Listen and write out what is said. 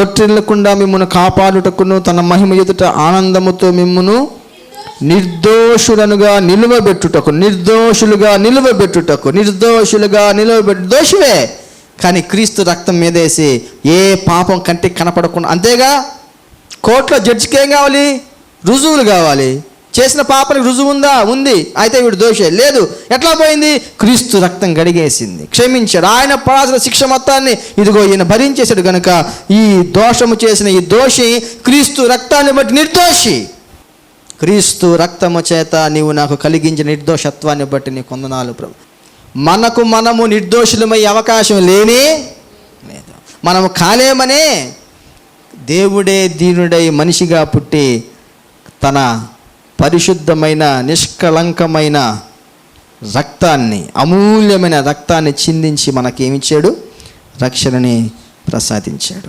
తొట్టిల్లకుండా మిమ్మను కాపాడుటకును తన మహిమ ఎదుట ఆనందముతో మిమ్మును నిర్దోషులనుగా నిలువబెట్టుటకు నిర్దోషులుగా నిలువబెట్టుటకు నిర్దోషులుగా నిలువబెట్టు దోషులే. కానీ క్రీస్తు రక్తం మీదేసి ఏ పాపం కంటికి కనపడకుండా అంతేగా? కోర్టులో జడ్జికి ఏం కావాలి? రుజువులు కావాలి. చేసిన పాపనికి రుజువు ఉందా. ఉంది అయితే వీడు దోషే. లేదు. ఎట్లా పోయింది? క్రీస్తు రక్తం గడిగేసింది. క్షమించాడు. ఆయన పడాల్సిన శిక్ష మొత్తాన్ని ఇదిగో ఈయన భరించేశాడు గనుక ఈ దోషము చేసిన ఈ దోషి క్రీస్తు రక్తాన్ని బట్టి నిర్దోషి. క్రీస్తు రక్తము చేత నీవు నాకు కలిగించిన నిర్దోషత్వాన్ని బట్టి నీ కొందనాలు ప్రభు. మనకు మనము నిర్దోషులమయ్యే అవకాశం లేని లేదు. మనము కాలేమనే దేవుడే దీనుడై మనిషిగా పుట్టి తన పరిశుద్ధమైన నిష్కళంకమైన రక్తాన్ని అమూల్యమైన రక్తాన్ని చిందించి మనకేమిచ్చాడు? రక్షణని ప్రసాదించాడు.